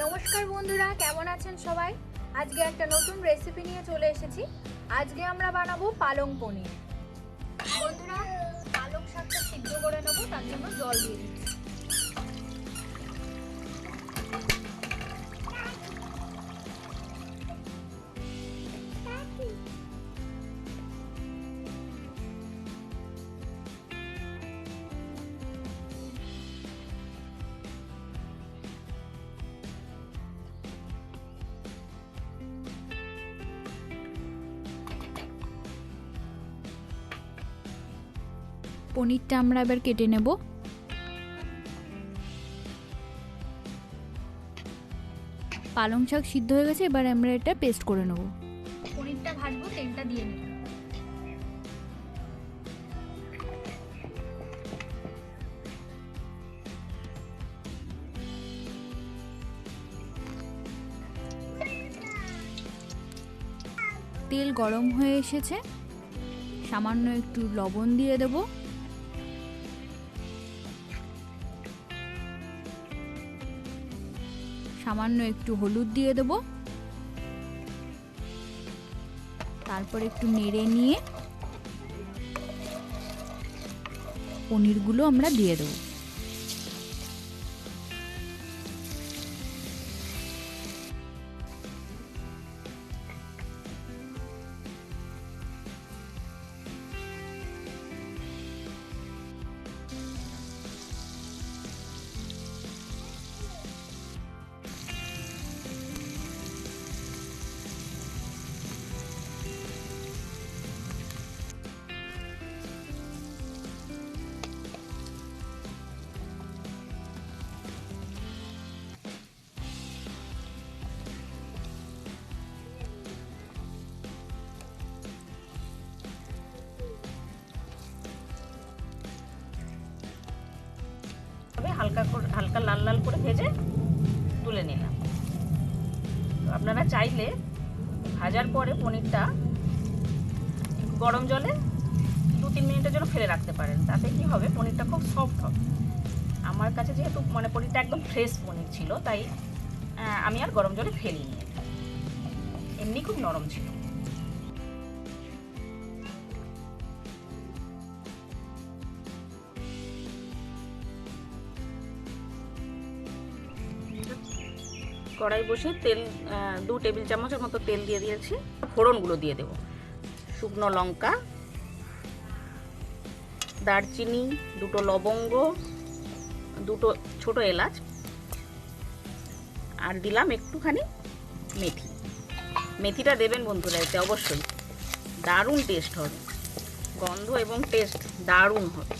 নমস্কার বন্ধুরা, কেমন আছেন সবাই? আজকে একটা নতুন রেসিপি নিয়ে চলে এসেছি। আজকে আমরা বানাবো পালং পনির। বন্ধুরা, পালং শাকটা সিদ্ধ করে নেব, তার জন্য জল দিয়ে পনিরটা আমরা এবার কেটে নেব। পালং শাক সিদ্ধ হয়ে গেছে, এবার আমরা এটা পেস্ট করে নেব। পনিরটা ভাজবো, তেলটা দিয়ে নিলাম তেল গরম হয়ে এসেছে। সামান্য একটু লবণ দিয়ে দেব। সামান্য একটু হলুদ দিয়ে দেব। তারপর একটু নেড়ে নিয়ে পনিরগুলো আমরা দিয়ে দেবো। হালকা করে, হালকা লাল লাল করে ভেজে তুলে নিলাম। তো আপনারা চাইলে ভাজার পরে পনিরটা গরম জলে দু তিন মিনিটের জন্য ফেলে রাখতে পারেন। তাতে কি হবে? পনিরটা খুব সফট হবে। আমার কাছে যেহেতু মানে পনিরটা একদম ফ্রেশ পনির ছিল, তাই আমি আর গরম জলে ফেলিনি এমনি খুব নরম ছিল। কড়াই বসে তেল দু টেবিল চামচের মতো তেল দিয়ে দিয়েছি। ফোড়নগুলো দিয়ে দেবো। শুকনো লঙ্কা, দারচিনি, দুটো লবঙ্গ, দুটো ছোট এলাচ, আর দিলাম একটুখানি মেথি। মেথিটা দেবেন বন্ধুরা এতে অবশ্যই। দারুণ টেস্ট হবে। গন্ধ এবং টেস্ট দারুণ হবে।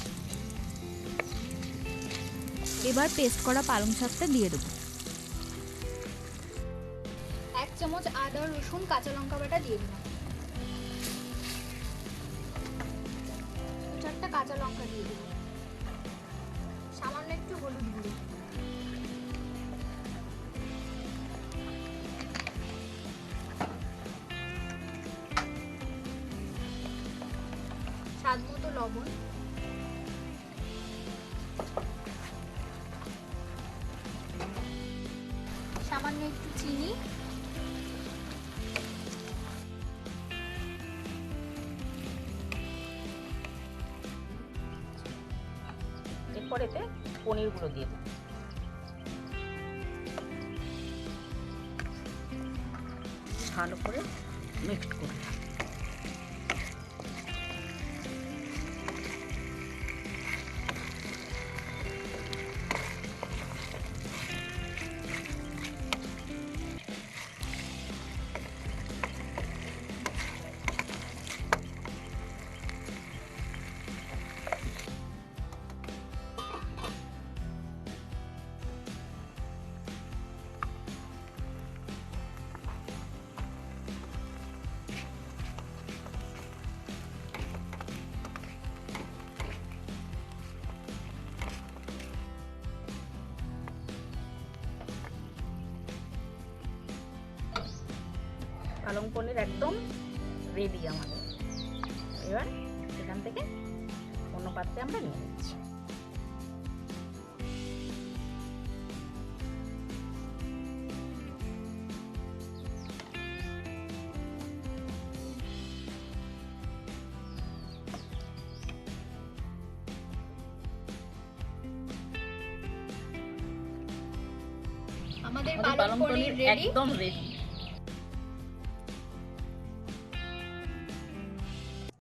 এবার পেস্ট করা পালং শাকটা দিয়ে দেবো। চামচ আদা, রসুন, কাঁচা লঙ্কা বাটা দিয়ে দিলাম। চারটা কাঁচা লঙ্কা দিয়ে দিলাম। সামান্য একটু হলুদ গুঁড়ো। স্বাদ মতো লবণ। সামান্য একটু চিনি। এরপর এতে পনিরগুলো দিয়ে দেবো। ভালো করে মিক্সড করে পনির একদম রেডি আমাদের। এবার সেখান থেকে অন্য পাত্রে আমরা নিয়ে নিচ্ছি। আমাদের পালং পনির একদম রেডি